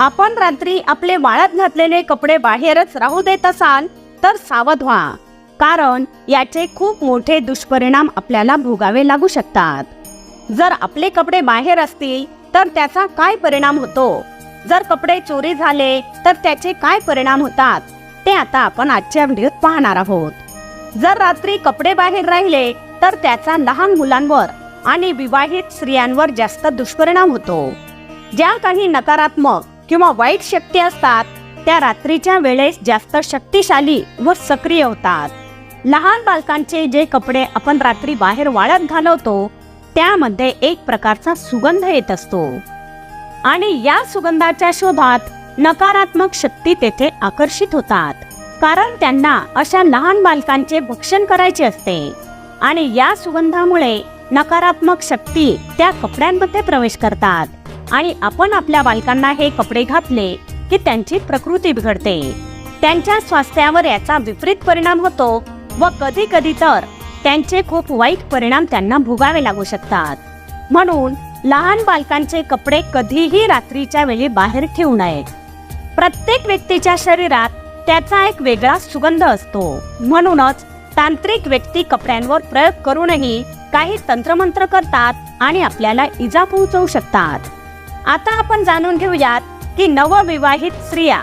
आपण रात्री आपले वाळत घातलेले कपडे बाहेरच राहू देत असाल तर सावध व्हा. कारण याचे खूप मोठे दुष्परिणाम आपल्याला भोगावे लागू शकतात. जर आपले कपडे बाहेर असतील तर त्याचा काय परिणाम होतो? जर कपडे चोरी झाले तर त्याचे काय परिणाम होतात? ते आता आपण आजच्या व्हिडिओत पाहणार आहोत. जर रात्री कपडे बाहेर राहिले तर त्याचा लहान मुलांवर आणि विवाहित स्त्रियांवर जास्त दुष्परिणाम होतो. ज्या काही नकारात्मक किंवा वाईट शक्ती असतात त्या रात्रीच्या वेळेस जास्त शक्तिशाली व सक्रिय होतात. लहान बालकांचे जे कपडे आपण रात्री बाहेर वाळत घालवतो त्यामध्ये एक प्रकारचा सुगंध येत असतो. आणि या सुगंधाच्या शोधात नकारात्मक शक्ती तेथे आकर्षित होतात कारण त्यांना अशा लहान बालकांचे भक्षण करायचे असते. आणि या सुगंधामुळे नकारात्मक शक्ती त्या कपड्यांमध्ये प्रवेश करतात. आणि आपण आपल्या बालकांना हे कपडे घातले की त्यांची प्रकृती बिघडते. त्यांच्या स्वास्थ्यावर याचा विपरीत परिणाम होतो व कधी कधी तर त्यांचे खूप वाईट परिणाम त्यांना भोगावे लागू शकतात. म्हणून लहान बालकांचे कपडे कधीही रात्रीच्या वेळी बाहेर ठेवू नये. प्रत्येक व्यक्तीच्या शरीरात त्याचा एक वेगळा सुगंध असतो. म्हणूनच तांत्रिक व्यक्ती कपड्यांवर प्रयोग करूनही काही तंत्रमंत्र करतात आणि आपल्याला इजा पोहोचवू शकतात. आता आपण जाणून घेऊयात की नवविवाहित स्त्रिया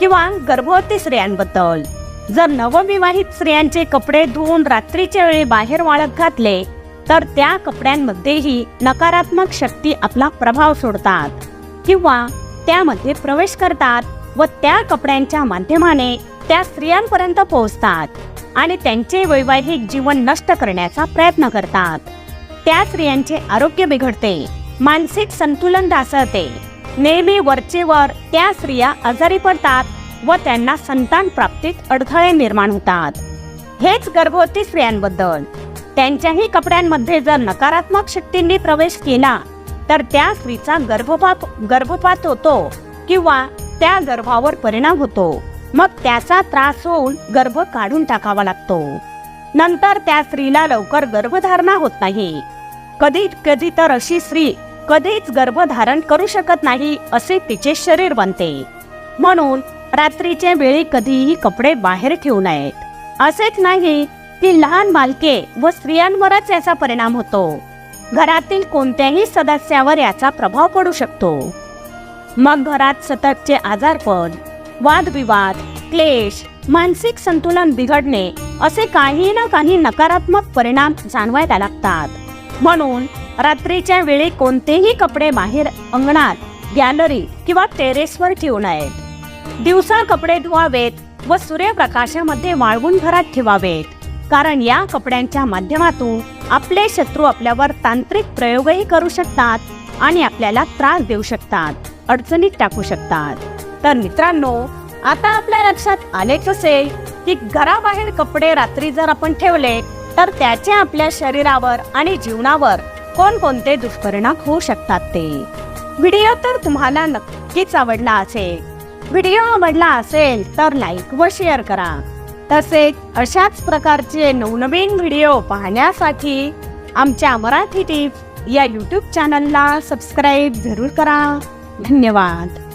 किंवा गर्भवती स्त्रियांबद्दल. जर नवविवाहित स्त्रियांचे कपडे धुवून रात्रीच्या वेळी बाहेर वाळत घातले तर त्या कपड्यांमध्येही नकारात्मक शक्ती आपला प्रभाव सोडतात किंवा त्यामध्ये प्रवेश करतात व त्या कपड्यांच्या माध्यमाने त्या स्त्रियांपर्यंत पोहोचतात आणि त्यांचे वैवाहिक जीवन नष्ट करण्याचा प्रयत्न करतात. त्या स्त्रियांचे आरोग्य बिघडते. मानसिक संतुलन ढासळते. नेहमी वरचेवर त्या स्त्रिया आजारी पडतात व त्यांना संतान प्राप्तीत अडथळे निर्माण होतात. हेच गर्भवती स्त्रियांबद्दल. त्यांच्याही कपड्यांमध्ये जर नकारात्मक शक्तींनी प्रवेश केला तर त्या स्त्रीचा गर्भपात गर्भपात होतो किंवा त्या गर्भावर परिणाम होतो. मग त्याचा त्रास होऊन गर्भ काढून टाकावा लागतो. नंतर त्या स्त्रीला लवकर गर्भधारणा होत नाही. कधी कधी तर अशी स्त्री कधीच गर्भधारण करू शकत नाही असे तिचे शरीर बनते. म्हणून रात्रीच्या वेळी कधीही कपडे बाहेर ठेवू नयेत. असेच नाही की लहान बालके व स्त्रियांवरच याचा परिणाम होतो. घरातील कोणत्याही सदस्यावर याचा प्रभाव पडू शकतो. मग घरात सततचे आजारपण वादविवाद क्लेश मानसिक संतुलन बिघडणे असे काही ना काही नकारात्मक परिणाम जाणवायला लागतात. म्हणून रात्रीच्या वेळी कोणतेही कपडे बाहेर अंगणात गॅलरी किंवा टेरेसवर ठेवू नयेत दिवसा कपडे धुवावेत व सूर्यप्रकाशामध्ये वाळवून घरात ठेवावेत. कारण या कपड्यांच्या माध्यमातून आपले शत्रू आपल्यावर तांत्रिक प्रयोगही करू शकतात आणि आपल्याला त्रास देऊ शकतात अडचणीत टाकू शकतात. तर मित्रांनो आता आपल्या लक्षात आलेच असेल की घराबाहेर कपडे रात्री जर आपण ठेवले तर त्याचे आपल्या शरीरावर आणि जीवनावर कोणकोणते दुष्परिणाम होऊ शकतात ते? व्हिडिओ तर तुम्हाला नक्कीच आवडला असेल. व्हिडिओ आवडला असेल तर लाईक व शेअर करा. तसेच अशाच प्रकारचे नवनवीन व्हिडिओ पाहण्यासाठी आमच्या मराठी टिप्स या यूट्यूब चॅनलला सबस्क्राईब जरूर करा. धन्यवाद.